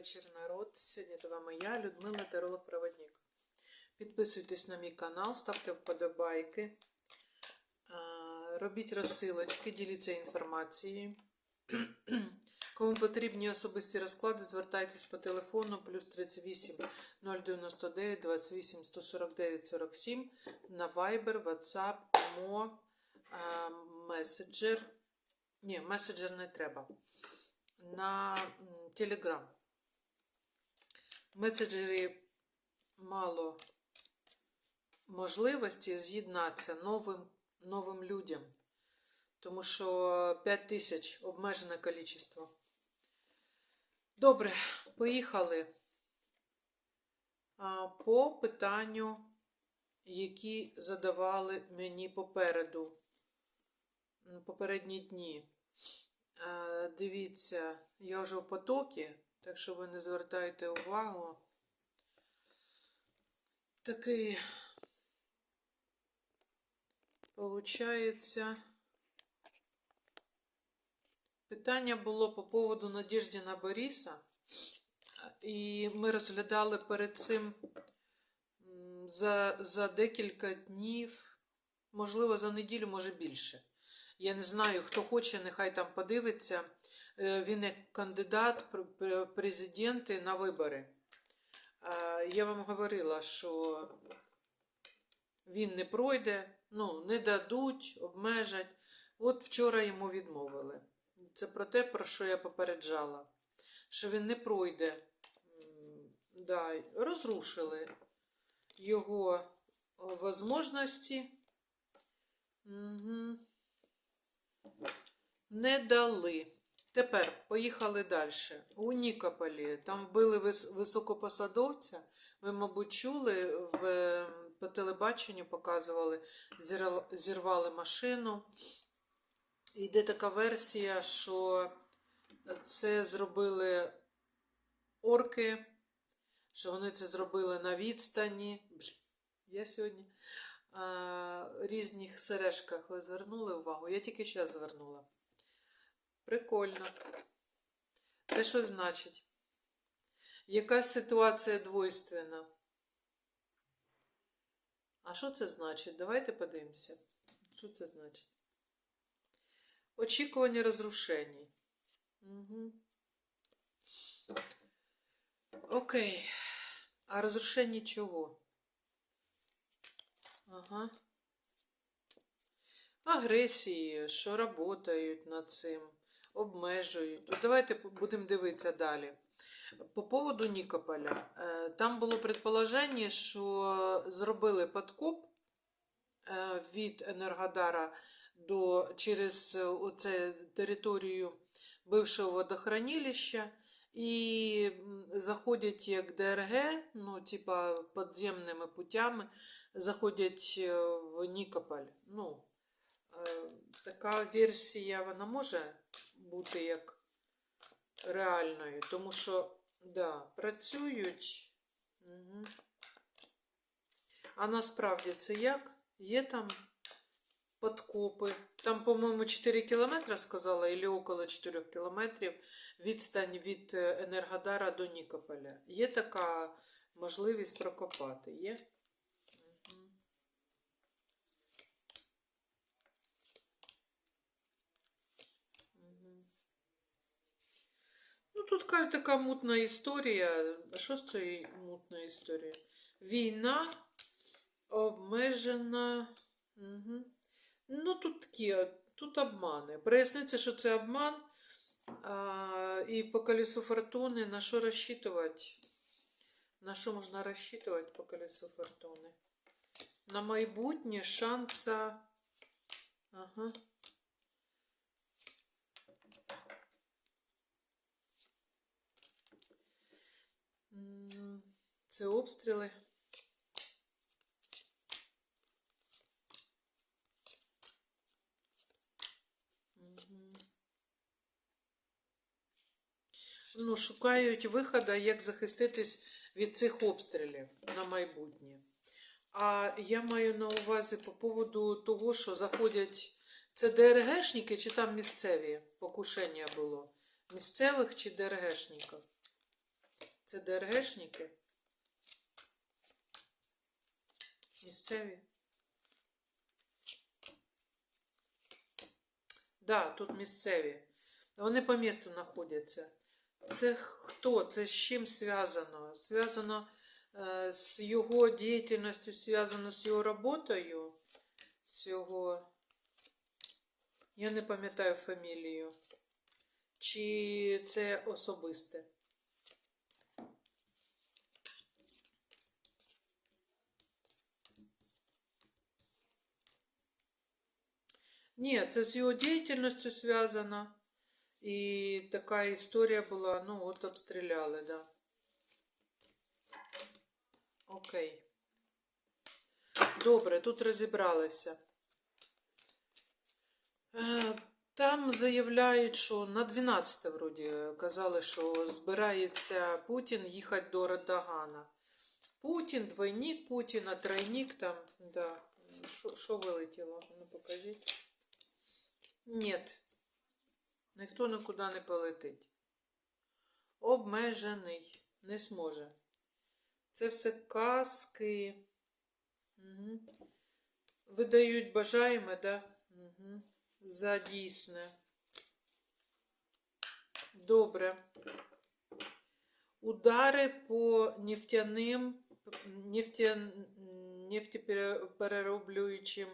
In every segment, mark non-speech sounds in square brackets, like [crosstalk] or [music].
вечір, народ. Сьогодні з вами я, Людмила Таролопроводник. Підписуйтесь на мій канал, ставте вподобайки, робіть розсилочки, діліться інформацією. [clears throat] Кому потрібні особисті розклади, звертайтесь по телефону плюс 38 099 28 149 47 на Viber, WhatsApp, Mo, Messenger. Ні, меседжер не треба. На Telegram. В меседжері мало можливості з'єднатися новим, новим людям. Тому що 5 тисяч обмежене кількість. Добре, поїхали. По питанню, які задавали мені попереду, попередні дні. Дивіться, я вже в потокі, так що ви не звертайте увагу. Такий, получається, питання було по поводу Надіждіна Бориса. І ми розглядали перед цим за, за декілька днів, можливо, за неділю, може більше. Я не знаю, хто хоче, нехай там подивиться. Е, Він як кандидат пр- пр- президенти на вибори. Е, Я вам говорила, що він не пройде, ну, не дадуть, обмежать. От вчора йому відмовили. Це про те, про що я попереджала. Що він не пройде. Да, розрушили його можливості. Угу. Не дали. Тепер поїхали далі. У Нікополі там вбили високопосадовця. Ви, мабуть, чули, в, по телебаченню показували, зірвали- машину. Йде така версія, що це зробили орки, що вони це зробили на відстані. Я сьогодні а, різних сережках ви звернули увагу. Я тільки зараз звернула. Прикольно. Це що значить? Якась ситуація двойственна. А що це значить? Давайте подивимося. Що це значить? Очікування розрушень. Угу. Окей. А розрушення чого? Ага. Агресії, що працюють над цим, обмежують. Давайте будемо дивитися далі. По поводу Нікополя. Е, Там було предположення, що зробили подкоп е, від Енергодара до, через оце територію бившого водохранилища і заходять як ДРГ, ну, типа підземними путями, заходять е, в Нікополь. Ну, така версія вона може бути як реальною, тому що да, працюють. Угу. А насправді це як? Є там подкопи. Там, по-моєму, 4 кілометри сказала, або около 4 кілометрів відстань від е, Енергодара до Нікополя. Є така можливість прокопати? Є? Тут каже така мутна історія. Що з цією мутною історією? Війна обмежена. Угу. Ну, тут такі, тут обмани. Проясниться, що це обман. А, і по колесу фортуни на що розчитувати? На що можна розчитувати по колесу фортуни? На майбутнє шанса. Ага. Це обстріли. Ну, шукають виходу, як захиститись від цих обстрілів на майбутнє. А я маю на увазі по поводу того, що заходять. Це ДРГшники чи там місцеві покушення було? Місцевих чи ДРГшників? Це ДРГшники? Місцеві? Да, тут місцеві. Вони по місту знаходяться. Це хто? Це з чим зв'язано? Зв'язано е, з його діяльністю, зв'язано з його роботою. З його. Я не пам'ятаю фамілію. Чи це особисте? Ні, це з його діяльністю зв'язано. І така історія була, ну, от обстріляли, да. Окей. Добре, тут розібралися. Е, Там заявляють, що на 12 вроді казали, що збирається Путін їхати до Радагана. Путін, двойник Путіна, тройник там, да. Що вилетіло? Ну покажіть. Ні. Ніхто нікуди не полетить. Обмежений. Не зможе. Це все казки. Угу. Видають бажаємо, да? Угу. За дійсне. Добре. Удари по нефтяним, нефтя, нефтеперероблюючим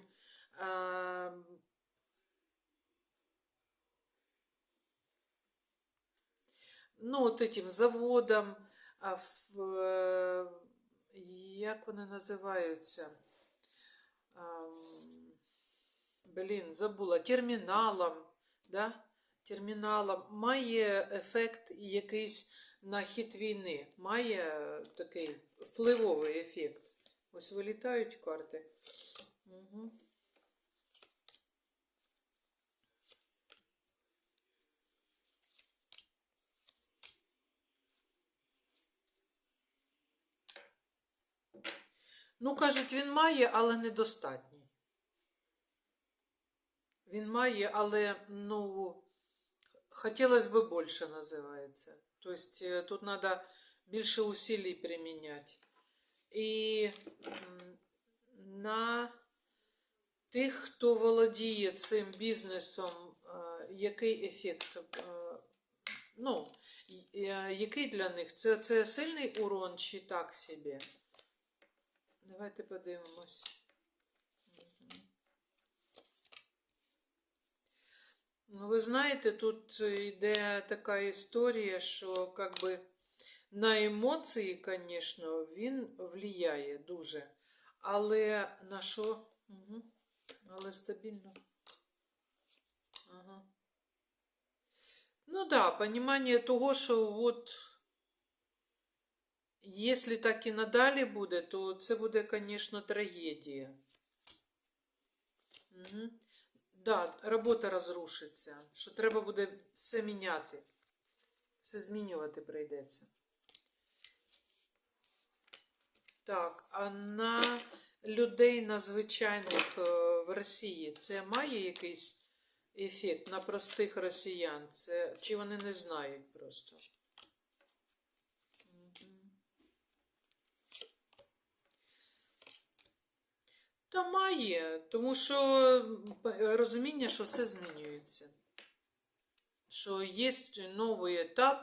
ну, от этим заводам, а в, е, як вони називаються? Блін, забула, терміналом, да? терміналом має ефект якийсь на хід війни, має такий впливовий ефект. Ось вилітають карти. Угу. Ну, кажуть, він має, але недостатній. Він має, але, ну, хотілося б більше називається. Тобто тут треба більше усилий приміняти. І на тих, хто володіє цим бізнесом, е, який ефект, е, ну, е, який для них? Це, це сильний урон чи так собі? Давайте подивимось. Ну, ви знаєте, тут йде така історія, що как би, на емоції, звісно, він влияє дуже. Але на що? Угу. Але стабільно. Ага. Ну да, понимание того, що от Якщо так і надалі буде, то це буде, звісно, трагедія. Угу. Да, робота розрушиться. Що треба буде все міняти. Все змінювати прийдеться. Так, а на людей на звичайних е, в Росії це має якийсь ефект на простих росіян? Це, чи вони не знають просто? Та має, тому що розуміння, що все змінюється. Що є новий етап,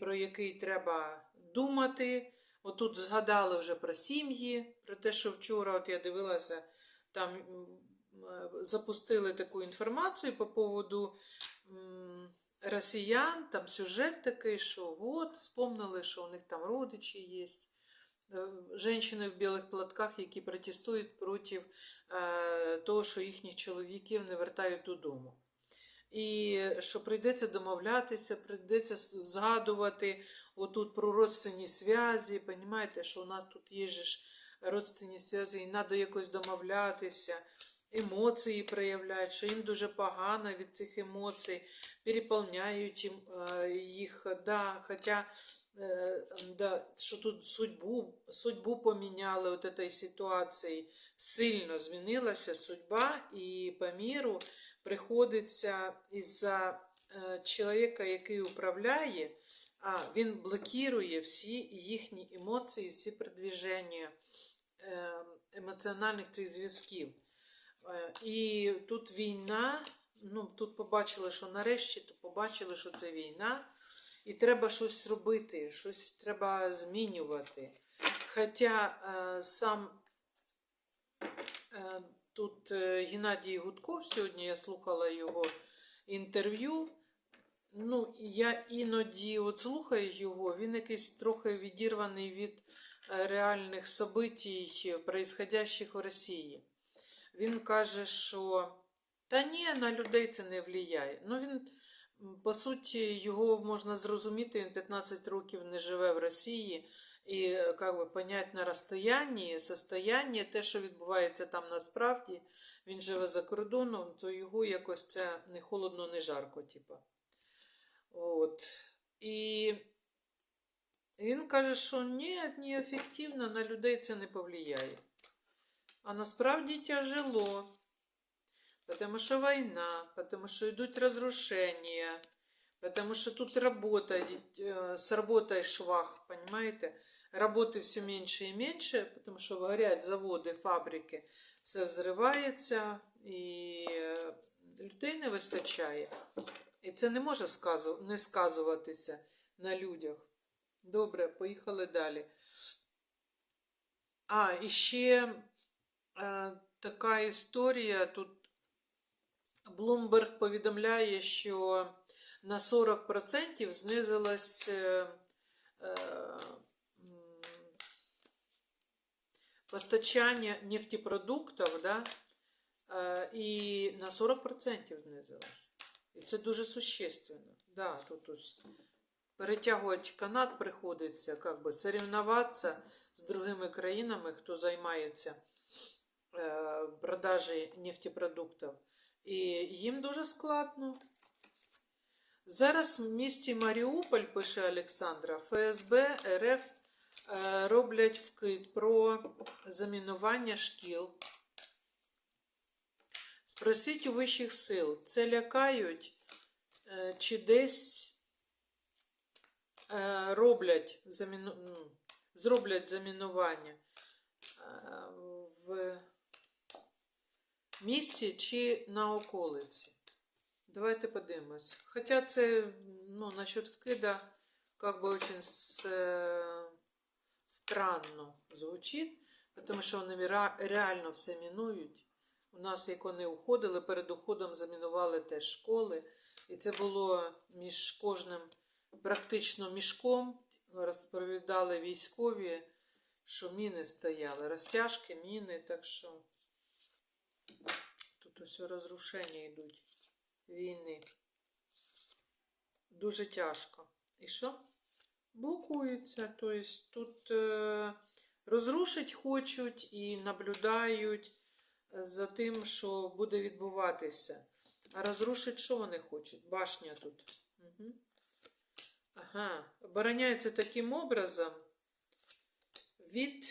про який треба думати. Отут згадали вже про сім'ї, про те, що вчора, от я дивилася, там е, запустили таку інформацію по поводу росіян, там сюжет такий, що от, вспомнили, що у них там родичі є. Женщини в білих платках, які протестують проти е, того, що їхніх чоловіків не вертають додому. І що прийдеться домовлятися, прийдеться згадувати отут про родственні зв'язі. Понімаєте, що у нас тут є ж родственні зв'язі, і треба якось домовлятися, емоції проявляють, що їм дуже погано від цих емоцій, переповняють їм, е, їх. Да, хоча да, що тут судьбу, судьбу поміняли от этой ситуації, сильно змінилася судьба, і по міру приходиться із-за е, чоловіка, який управляє, А, він блокує всі їхні емоції, всі продвіження е, емоціональних цих зв'язків. Е, І тут війна, ну тут побачили, що нарешті то побачили, що це війна, і треба щось робити, щось треба змінювати. Хоча е, сам е, тут е, Геннадій Гудков, сьогодні я слухала його інтерв'ю. Ну, я іноді от слухаю його, він якийсь трохи відірваний від реальних событий, происходящих в Росії. Він каже, що та ні, на людей це не впливає. Ну, він, по суті, його можна зрозуміти, він 15 років не живе в Росії, і как би, понять на розстоянні, состояння, те, що відбувається там насправді, він живе за кордоном, то його якось це не холодно, не жарко, типа. От. І він каже, що ні, неефективно, на людей це не повлияє. А насправді тяжело. Потому что война, потому что идут разрушения, потому что тут работа, э, с работой швах, понимаете? Работы все меньше и меньше, потому что горять заводи, фабрики, все взривається і е, людей не вистачає. І це не може не сказуватися на людях. Добре, поїхали далі. А, і ще е, така історія. Тут Bloomberg повідомляє, що на 40% знизилось е, е, постачання нефтепродуктів, да? е, і на 40% знизилось. І це дуже существенно. Да, тут перетягувати канат приходиться, как би соревноватися з другими країнами, хто займається продажі нефтепродуктів. І їм дуже складно. Зараз в місті Маріуполь, пише Олександра, ФСБ РФ е, роблять вкид про замінування шкіл. Спросіть у вищих сил, це лякають е, чи десь е, роблять ну, зроблять замінування в місті чи на околиці. Давайте подивимось. Хоча це, ну, насчет вкида, как бы очень с, э, странно звучить, тому що вони реально все мінують. У нас, як вони уходили, перед уходом замінували теж школи. І це було між кожним практично мішком. Розповідали військові, що міни стояли, розтяжки, міни, так що тут ось розрушення йдуть війни. Дуже тяжко. І що? Блокуються. Тобто тут е, розрушить хочуть і наблюдають за тим, що буде відбуватися. А розрушить, що вони хочуть? Башня тут. Угу. Ага. Обороняється таким образом від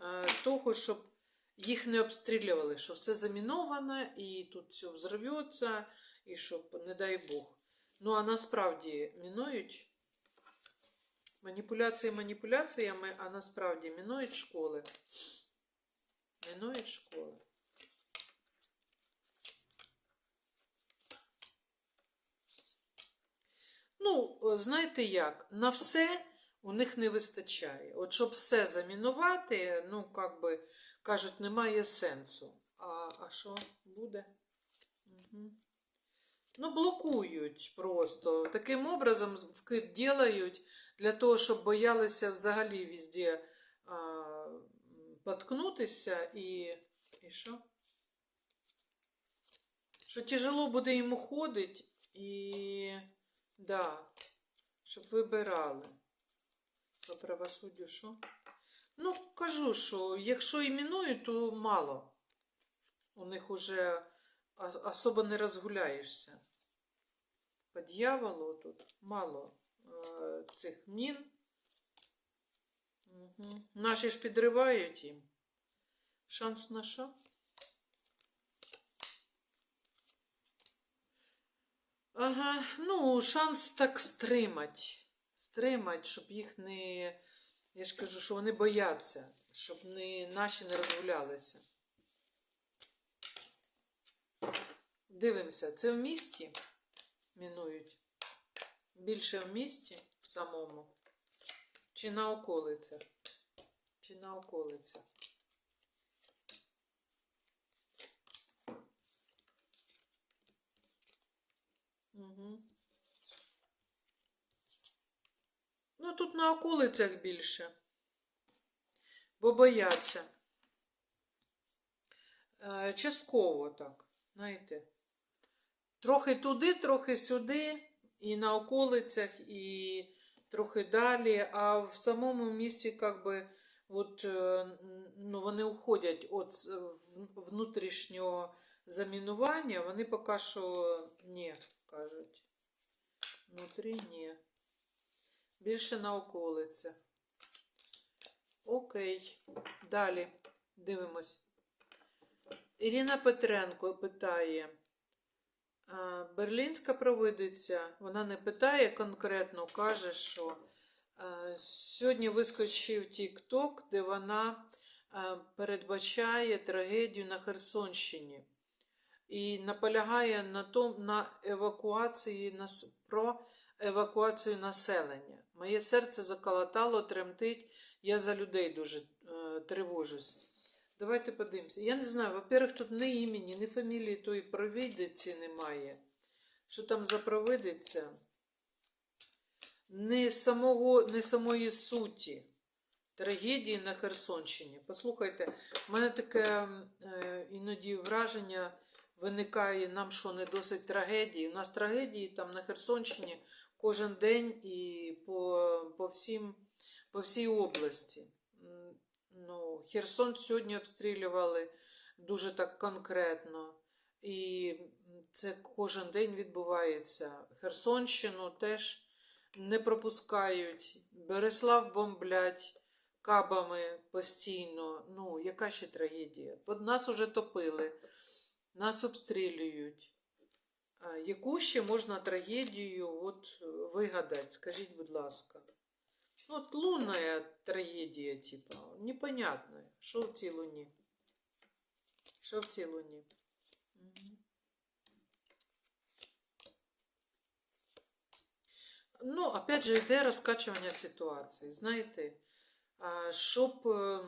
е, того, щоб їх не обстрілювали, що все заміновано, і тут все взорветься, і щоб, не дай Бог. Ну, а насправді мінують маніпуляції маніпуляціями, а насправді мінують школи. Мінують школи. Ну, знаєте як, на все у них не вистачає. От щоб все замінувати, ну, як би кажуть, немає сенсу. А, а що буде? Угу. Ну, блокують просто. Таким образом вкид ділають для того, щоб боялися взагалі везде а, поткнутися і. І що? Що тяжело буде йому ходити і. Да, щоб вибирали. По правосуддю що? Ну, кажу, що якщо іменують, то мало. У них уже ос- особо не розгуляєшся. По дьяволу тут мало е, цих мін. Угу. Наші ж підривають їм. Шанс на що? Ага, ну, шанс так стримати. Стримати, щоб їх не. Я ж кажу, що вони бояться, щоб не, наші не розгулялися. Дивимося, це в місті мінують. Більше в місті в самому. Чи на околицях? Чи на околицях? Угу. Ну, тут на околицях більше. Бо бояться. Е, Частково так, знаєте. Трохи туди, трохи сюди, і на околицях, і трохи далі, а в самому місті, як би, от, е, ну, вони уходять від внутрішнього замінування, вони поки що ні, кажуть. Внутрі ні. Більше на околицях. Окей. Далі дивимось. Ірина Петренко питає. Берлінська провидиця, вона не питає конкретно, каже, що сьогодні вискочив TikTok, де вона передбачає трагедію на Херсонщині і наполягає на том, на евакуації про евакуацію населення. Моє серце заколотало, тремтить. Я за людей дуже е, тривожусь. Давайте подивимося. Я не знаю, во-первых, тут ні імені, ні фамілії тої провидиці немає. Що там за провидиця? Ні самого, ні самої суті трагедії на Херсонщині. Послухайте, в мене таке е, іноді враження виникає нам, що не досить трагедії. У нас трагедії там на Херсонщині кожен день і по, по, всім, по всій області. Ну, Херсон сьогодні обстрілювали дуже так конкретно. І це кожен день відбувається. Херсонщину теж не пропускають. Береслав бомблять кабами постійно. Ну, яка ще трагедія? Нас уже топили, нас обстрілюють. Яку ще можна трагедію от, вигадати? Скажіть, будь ласка. От лунная трагедія, типа, непонятно, що в цій луні. Що в цій луні? Ну, опять же, йде розкачування ситуації. Знаєте, щоб е,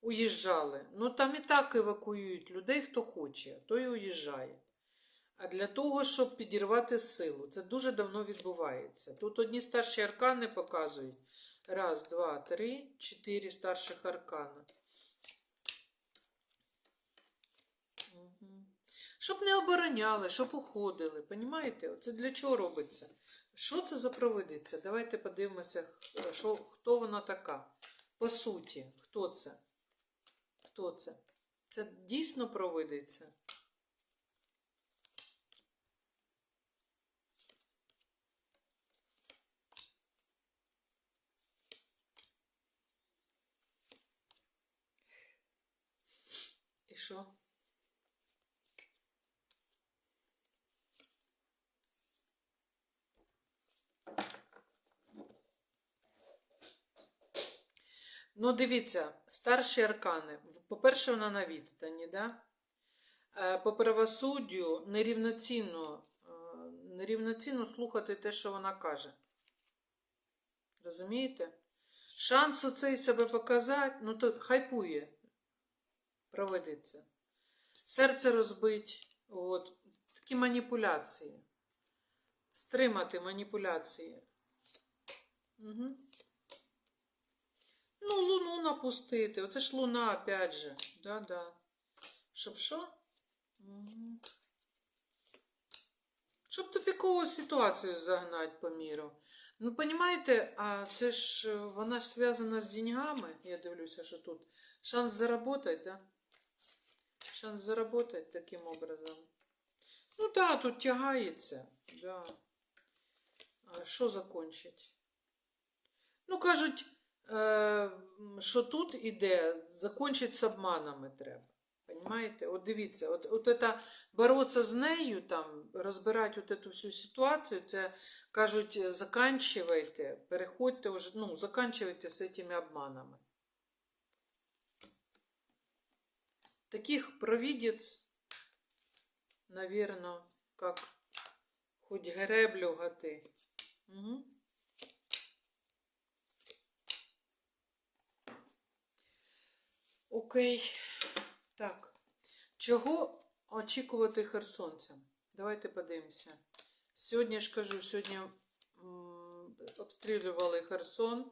уїжджали. Ну, там і так евакуюють людей, хто хоче, той і уїжджає. А для того, щоб підірвати силу. Це дуже давно відбувається. Тут одні старші аркани показують. Раз, два, три, чотири старших аркана. Щоб не обороняли, щоб уходили. Понімаєте? Це для чого робиться? Що це за провидиця? Давайте подивимося, що, хто вона така. По суті, хто це? Хто це? Це дійсно провидиця? Що? Ну, дивіться, старші аркани. По-перше, вона на відстані, да? Е, По правосуддю нерівноцінно, е, нерівноцінно слухати те, що вона каже. Розумієте? Шанс у цей себе показати, ну то хайпує, проведеться. Серце розбить, от, такі маніпуляції. Стримати маніпуляції. Угу. Ну, луну напустити. Оце ж луна, опять же. Да-да. Щоб що? Угу. Щоб тупікову ситуацію загнати по міру. Ну, розумієте, а це ж е, вона ж зв'язана з деньгами. Я дивлюся, що тут. Шанс заработати, да? Шанс заработать таким образом. Ну да, тут тягається. Да. А що закончить? Ну, кажуть, е, що тут іде, закончить з обманами треба. Понимаєте? От дивіться, от, от это бороться з нею, там, розбирати от эту всю ситуацію, це кажуть, заканчивайте, переходьте вже, ну, заканчивайте з цими обманами. Таких провидец, наверное, как хоть греблю гати. Угу. Окей. Так. Чого очікувати херсонцям? Давайте подивимося. Сьогодні ж кажу, сьогодні обстрілювали Херсон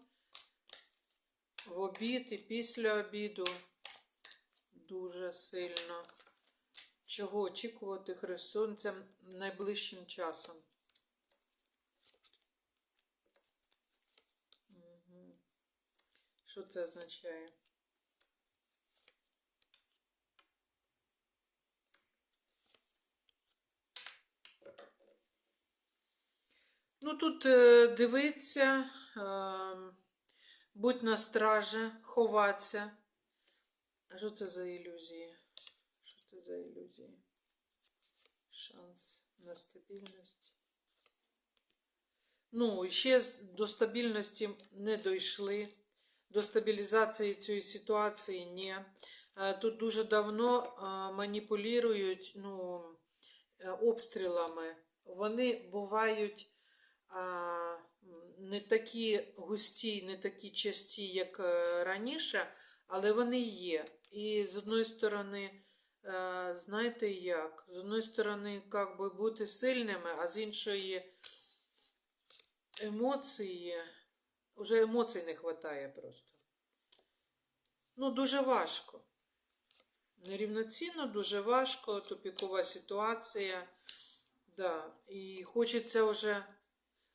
в обід і після обіду дуже сильно. Чого очікувати херсонцям найближчим часом? Мгм. Що це означає? Ну, тут е, дивиться, е, будь на стражі, ховатися. А що це за ілюзії? Що це за ілюзії? Шанс на стабільність. Ну, ще до стабільності не дійшли. До стабілізації цієї ситуації ні. Е, Тут дуже давно е, маніпулюють ну, е, обстрілами. Вони бувають не такі густі, не такі часті, як раніше, але вони є. І з одної сторони, е, знаєте як? З одної сторони, як би бути сильними, а з іншої емоції, вже емоцій не вистачає просто. Ну, дуже важко. Нерівноцінно, дуже важко, тупікова ситуація. Да. І хочеться вже.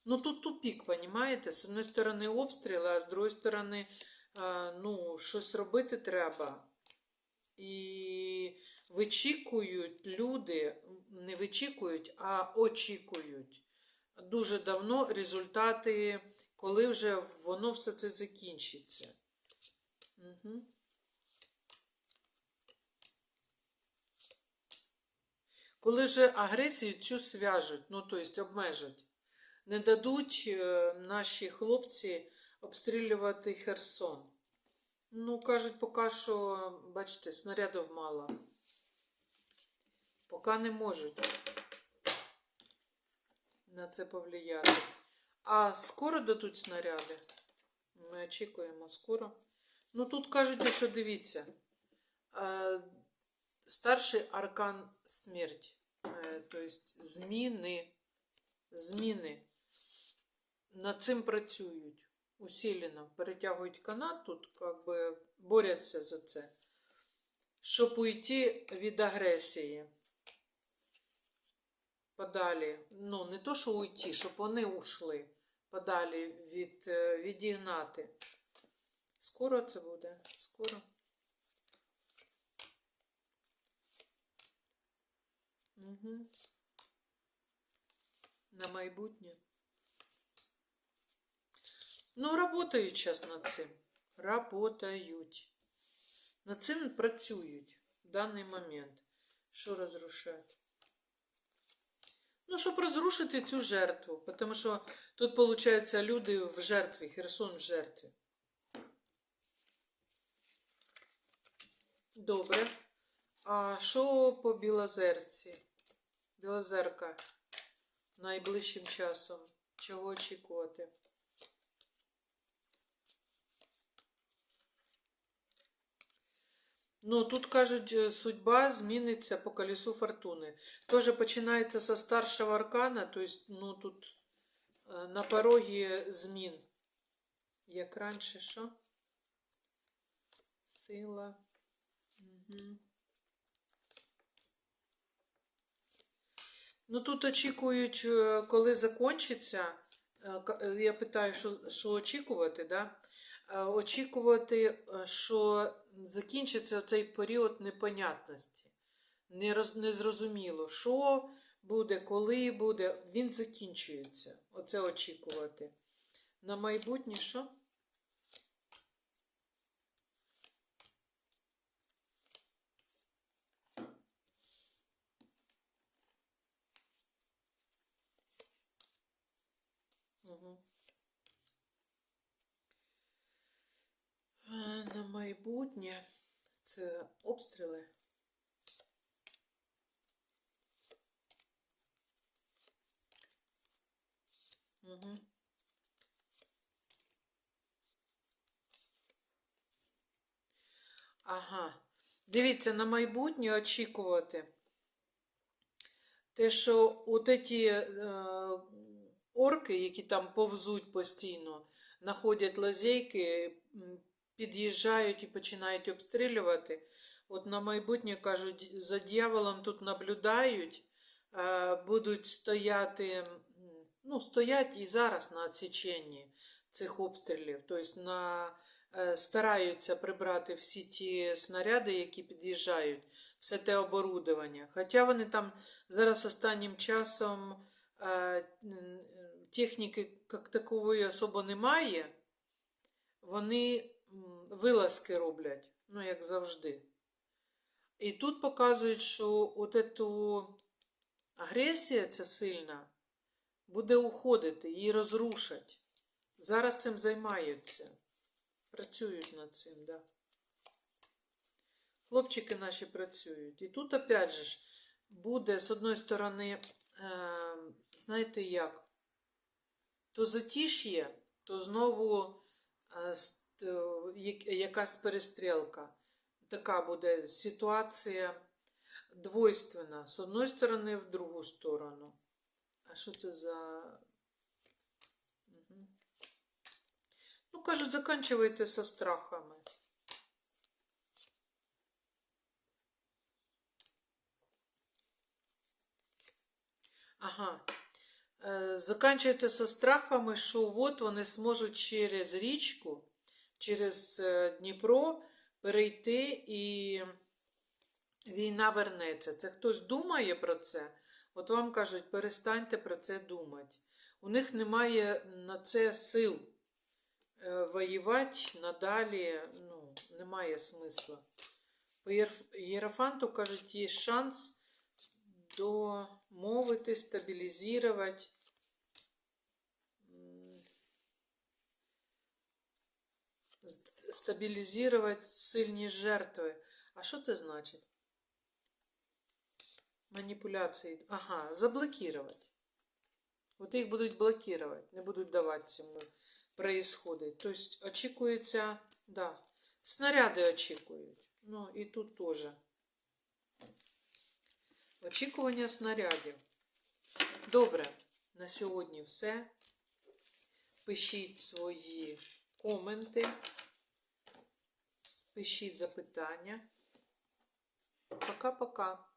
Ну, тут тупік, понімаєте? З одної сторони обстріли, а з другої сторони, ну, щось робити треба. І вичікують люди, не вичікують, а очікують. Дуже давно результати, коли вже воно все це закінчиться. Угу. Коли вже агресію цю зв'яжуть, ну, тобто обмежать, не дадуть е, наші хлопці обстрілювати Херсон. Ну, кажуть, поки що, бачите, снарядів мало. Поки не можуть на це повлияти. А скоро дадуть снаряди? Ми очікуємо скоро. Ну, тут кажуть, ось дивіться. Е, Старший аркан смерть. Е, Тобто зміни. Зміни. Над цим працюють усилено. Перетягують канат тут, как би борються за це. Щоб уйти від агресії. Подалі. Ну, не то, що уйти, щоб вони ушли. Подалі від, е, відігнати. Скоро це буде. Скоро. Угу. На майбутнє. Ну, работають зараз над цим. Работають. Над цим працюють в даний момент. Що розрушати? Ну, щоб розрушити цю жертву. Тому що тут, виходить, люди в жертві, Херсон в жертві. Добре. А що по Білозерці? Білозерка найближчим часом. Чого очікувати? Ну, тут кажуть, е, судьба зміниться по колесу фортуни. Тоже починається со старшого аркана, то есть, ну, тут е, на порогі змін. Як раніше, що? Сила. Угу. Ну, тут очікують, е, коли закінчиться. Я питаю, що, що очікувати, да? Е, Очікувати, е, що закінчиться цей період непонятності. Незрозуміло, що буде, коли буде. Він закінчується. Оце очікувати. На майбутнє що? Майбутнє це обстріли. Угу. Ага. Дивіться, на майбутнє очікувати. Те, що от ці е, орки, які там повзуть постійно, знаходять лазейки, під'їжджають і починають обстрілювати. От на майбутнє кажуть, за дьяволом тут наблюдають, е, будуть стояти, ну, стоять і зараз на відсіченні цих обстрілів. Тобто на, е, стараються прибрати всі ті снаряди, які під'їжджають, все те оборудовання. Хоча вони там зараз останнім часом е, техніки як такової особо немає, вони вилазки роблять, ну, як завжди. І тут показують, що от эту агресія ця сильна буде уходити, її розрушать. Зараз цим займаються. Працюють над цим, да. Хлопчики наші працюють. І тут, опять же, буде, з одної сторони, е, знаєте як, то затиш'є, то знову е, якась перестрілка. Така буде ситуація двойственна. З одної сторони, в другу сторону. А що це за. Ну, кажуть, заканчивайте со страхами. Ага. Е, Заканчуйте со страхами, що от вони зможуть через річку, через е, Дніпро перейти і війна вернеться. Це хтось думає про це? От вам кажуть, перестаньте про це думати. У них немає на це сил е, воювати надалі, ну, немає смисла. По Єрофанту кажуть, є шанс домовити, стабілізувати. м, з- Стабілізувати сильні жертви. А що це значить? Маніпуляції. Ага, заблокувати. От їх будуть блокувати, не будуть давати цьому происходить. Тобто очікується, да, снаряди очікують. Ну і тут теж. Очікування снарядів. Добре, на сьогодні все. Пишіть свої коменти, пишіть запитання. Пока-пока.